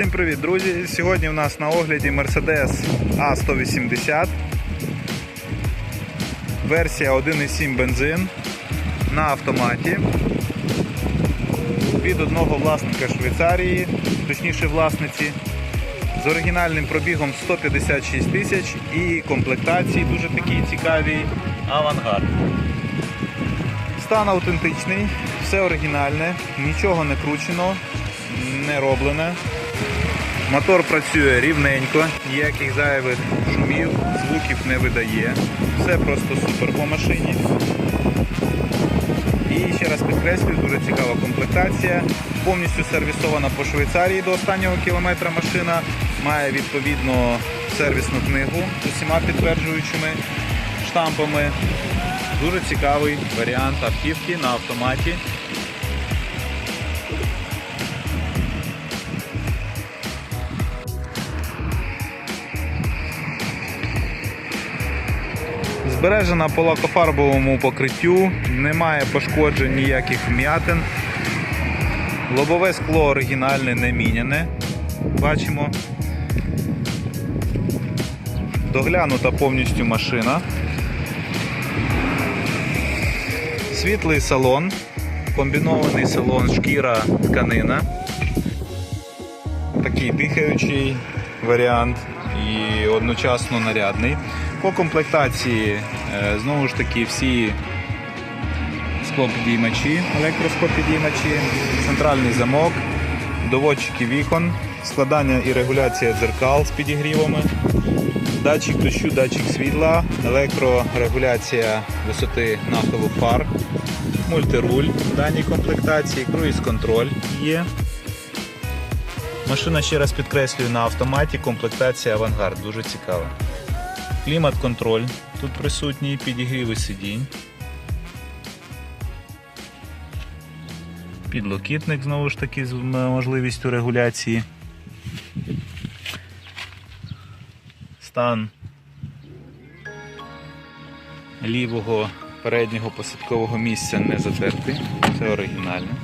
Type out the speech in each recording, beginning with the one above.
Всім привіт, друзі! Сьогодні у нас на огляді Mercedes A180. Версія 1,7 бензин на автоматі. Від одного власника Швейцарії, точніше власниці, з оригінальним пробігом 156 тисяч і комплектації дуже такі цікаві авангард. Стан автентичний, все оригінальне, нічого не кручено, не роблене. Мотор працює рівненько, ніяких зайвих шумів, звуків не видає. Все просто супер по машині. І ще раз підкреслюю, дуже цікава комплектація. Повністю сервісована по Швейцарії до останнього кілометра машина. Має відповідно сервісну книгу з усіма підтверджуючими штампами. Дуже цікавий варіант автівки на автоматі. Збережена по лакофарбовому покриттю, немає пошкоджень ніяких вм'ятин. Лобове скло оригінальне не міняне. Бачимо. Доглянута повністю машина. Світлий салон, комбінований салон шкіра тканина. Такий дихаючий варіант і одночасно нарядний. По комплектації е, знову ж таки всі склопідіймачі, електросклопідіймачі, центральний замок, доводчики вікон, складання і регуляція дзеркал з підігрівами, датчик дощу, датчик світла, електрорегуляція висоти нахилу фар, мультируль в даній комплектації, круїз-контроль є. Машина ще раз підкреслюю на автоматі, комплектація авангард, дуже цікава. Клімат-контроль тут присутній, підігріви сидінь. Підлокітник знову ж таки з можливістю регуляції. Стан лівого переднього посадкового місця не затертий. Це оригінальне,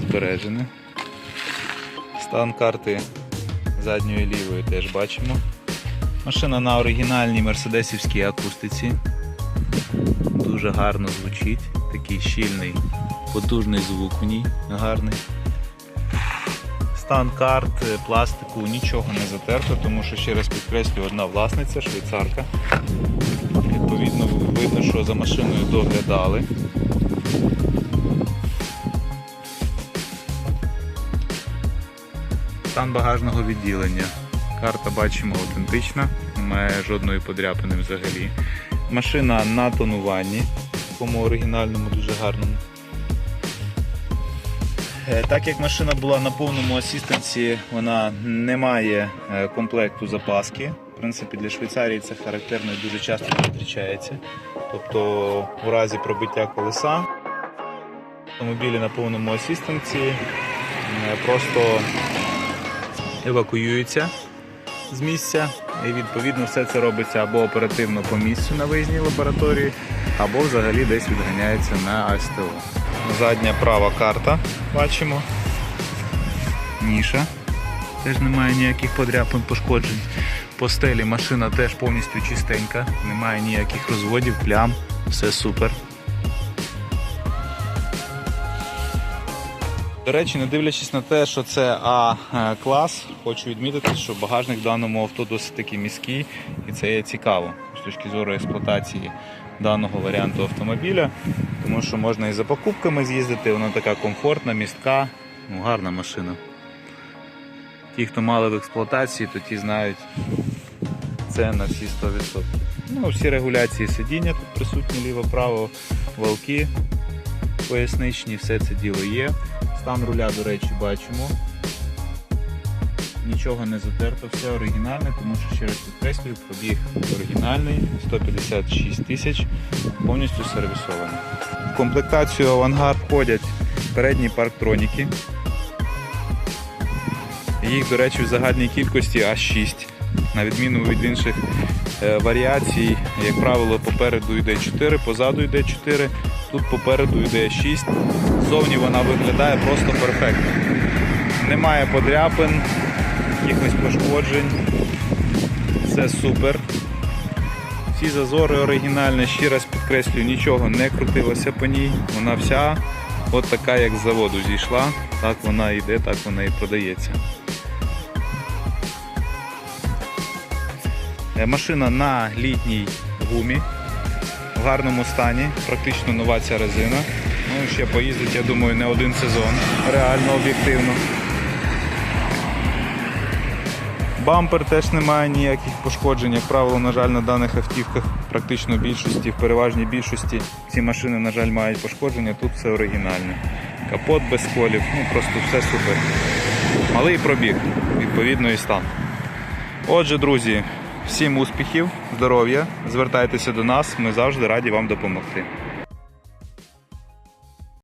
збережене. Стан карти задньої лівої теж бачимо. Машина на оригінальній мерседесівській акустиці. Дуже гарно звучить. Такий щільний, потужний звук в ній, гарний. Стан карт, е, пластику нічого не затерто, тому що ще раз підкреслю, одна власниця, швейцарка. Відповідно, видно, що за машиною доглядали. Стан багажного відділення. Карта бачимо аутентична, немає жодної подряпини взагалі. Машина на тонуванні, такому оригінальному, дуже гарному. Е, Так як машина була на повному асістенсі, вона не має е, комплекту запаски. В принципі, для Швейцарії це характерно і дуже часто зустрічається. Тобто, у разі пробиття колеса автомобілі на повному асістенці е, просто евакуюються з місця. І відповідно все це робиться або оперативно по місцю на виїзній лабораторії, або взагалі десь відганяється на СТО. Задня права карта бачимо. Ніша. Теж немає ніяких подряпин, пошкоджень. По стелі машина теж повністю чистенька, немає ніяких розводів, плям, все супер. До речі, не дивлячись на те, що це А-клас, хочу відмітити, що багажник в даному авто досить таки міський і це є цікаво з точки зору експлуатації даного варіанту автомобіля, тому що можна і за покупками з'їздити, вона така комфортна, містка, ну, гарна машина. Ті, хто мали в експлуатації, то ті знають це на всі 100%. Ну, всі регуляції сидіння тут присутні ліво-право, валки поясничні, все це діло є. Стан руля, до речі, бачимо. нічого не затерто, все оригінальне, тому що ще раз підкреслюю, пробіг оригінальний, 156 тисяч, повністю сервісований. В комплектацію авангард входять передні парктроніки. Їх, до речі, в загальній кількості аж 6. На відміну від інших е, варіацій, як правило, попереду йде 4, позаду йде 4, тут попереду йде 6. Зовні вона виглядає просто перфектно. Немає подряпин, якихось пошкоджень. Все супер. Всі зазори оригінальні, ще раз підкреслюю, нічого не крутилося по ній. Вона вся от така, як з заводу зійшла. Так вона йде, так вона і продається. Е, Машина на літній гумі, в гарному стані, практично нова ця резина. Ну, ще поїздить, я думаю, не один сезон, реально об'єктивно. Бампер теж немає ніяких пошкоджень. Як правило, на жаль, на даних автівках практично більшості, в переважній більшості ці машини, на жаль, мають пошкодження. Тут все оригінальне. Капот без колів, ну просто все супер. Малий пробіг, відповідно і стан. Отже, друзі, всім успіхів, здоров'я, звертайтеся до нас, ми завжди раді вам допомогти.